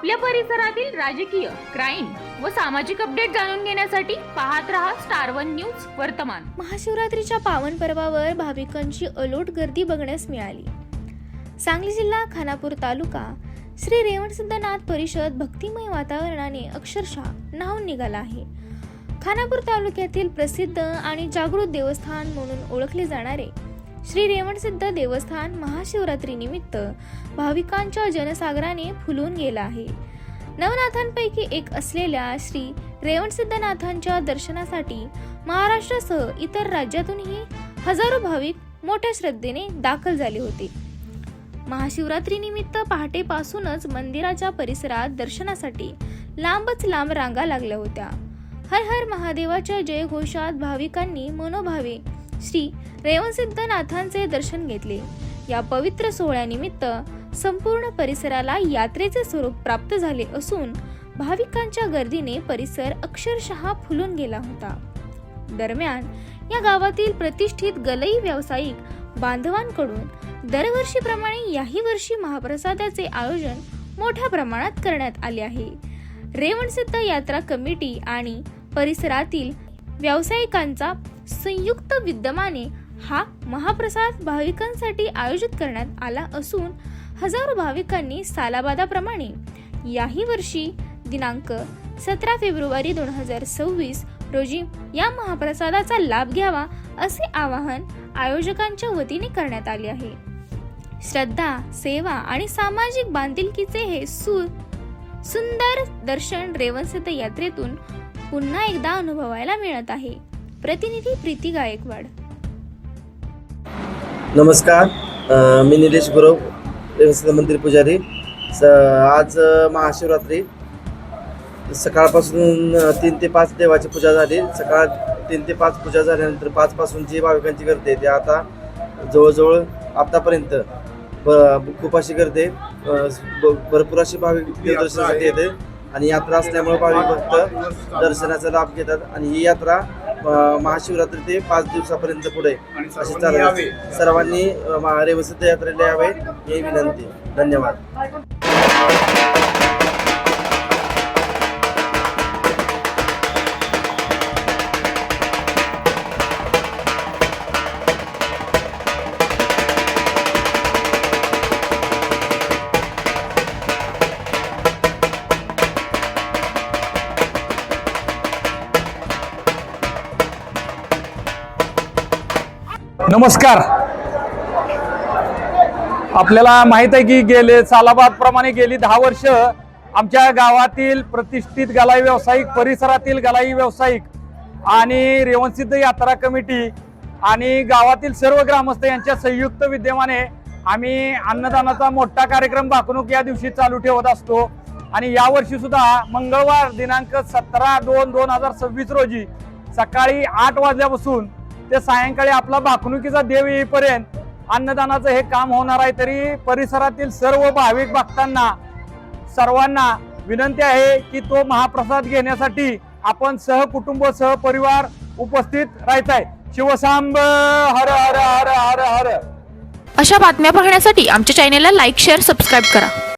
आपल्या परिसरातील राजकीय क्राईम व सामाजिक अपडेट जाणून घेण्यासाठी पाहत रहा स्टार वन न्यूज वर्तमान. महाशिवरात्रीच्या पावन पर्वावर भाविकांची अलोट गर्दी बघण्यास मिळाली. सांगली जिल्हा खानापूर तालुका श्री रेवणसिद्धनाथ परिषद भक्तिमय वातावरणाने अक्षरशः न्हावून निघाला आहे. खानापूर तालुक्यातील प्रसिद्ध आणि जागृत देवस्थान म्हणून ओळखले जाणारे श्री रेवणसिद्ध देवस्थान महाशिवरात्रीनिमित्त भाविकांच्या जनसागराने फुलून गेला आहे. नवनाथांपैकी एक असलेल्या श्री रेवणसिद्धनाथांच्या दर्शनासाठी महाराष्ट्रासह इतर राज्यातूनही हजारो भाविक मोठ्या श्रद्धेने दाखल झाले होते. महाशिवरात्रीनिमित्त पहाटेपासूनच मंदिराच्या परिसरात दर्शनासाठी लांबच लांब रांगा लागल्या होत्या. हर हर महादेवाच्या जयघोषात भाविकांनी मनोभावे श्री रेवणसिद्धनाथांचे दर्शन घेतले. या पवित्र सोहळ्यानिमित्त संपूर्ण परिसराला यात्रेचे स्वरूप प्राप्त झाले असून भाविकांच्या गर्दीने परिसर अक्षरशः फुलून गेला होता. दरम्यान या गावातील प्रतिष्ठित गलई व्यावसायिक बांधवांकडून दरवर्षीप्रमाणे याही वर्षी महाप्रसादाचे आयोजन मोठ्या प्रमाणात करण्यात आले आहे. रेवणसिद्ध यात्रा कमिटी आणि परिसरातील व्यावसायिकांचा संयुक्त विद्यमाने हा महाप्रसाद भाविकांसाठी आयोजित करण्यात आला असून हजारो भाविकांनी सालाबादाप्रमाणे याही वर्षी दिनांक सतरा फेब्रुवारी दोन हजार सव्वीस रोजी या महाप्रसादाचा लाभ घ्यावा असे आवाहन आयोजकांच्या वतीने करण्यात आले आहे. श्रद्धा सेवा आणि सामाजिक बांधिलकीचे हे सूर सुंदर दर्शन रेवणसिद्ध यात्रेतून पुन्हा एकदा अनुभवायला मिळत आहे. प्रतिनिधी प्रीती गायकवाड. नमस्कार. मी निलेश गुरव देवस्थान मंदिर पुजारी. स आज महाशिवरात्री. सकाळपासून तीन ते पाच देवाची पूजा झाली. सकाळ तीन ते पाच पूजा झाल्यानंतर पाचपासून जी भाविकांची गर्दी आहे आता जवळजवळ आत्तापर्यंत ब खूप अशी गर्दी ब- भरपूर अशी भाविक देवदर्शनासाठी येते. आणि यात्रा असल्यामुळे भाविक भक्त दर्शनाचा लाभ घेतात. आणि ही यात्रा महाशिवरात्री ते पाच दिवसापर्यंत पुढे अशी चालत सर्वांनी रेवसिद्ध यात्रेला यावे. ही विनंती. धन्यवाद. नमस्कार. आपल्याला माहीत आहे की गेले सालाबाद प्रमाणे गेली दहा वर्ष आमच्या गावातील प्रतिष्ठित गलाई व्यावसायिक परिसरातील गलाई व्यावसायिक आणि रेवणसिद्ध यात्रा कमिटी आणि गावातील सर्व ग्रामस्थ यांच्या संयुक्त विद्यमाने आम्ही अन्नदानाचा मोठा कार्यक्रम भाकणूक या दिवशी चालू ठेवत असतो. आणि यावर्षी सुद्धा मंगळवार दिनांक सतरा दोन दोन हजार सव्वीस रोजी सकाळी आठ वाजल्यापासून ते सायंकाळी आपला भाकणुकीचा देव येईपर्यंत अन्नदानाचं हे काम होणार आहे तरी परिसरातील सर्व भाविक भक्तांना सर्वांना विनंती आहे की तो महाप्रसाद घेण्यासाठी आपण सहकुटुंब सहपरिवार उपस्थित राहायचं आहे शिवसांब हर हर हर हर हर. अशा बातम्या पाहण्यासाठी आमच्या चॅनेलला लाईक शेअर सबस्क्राईब करा.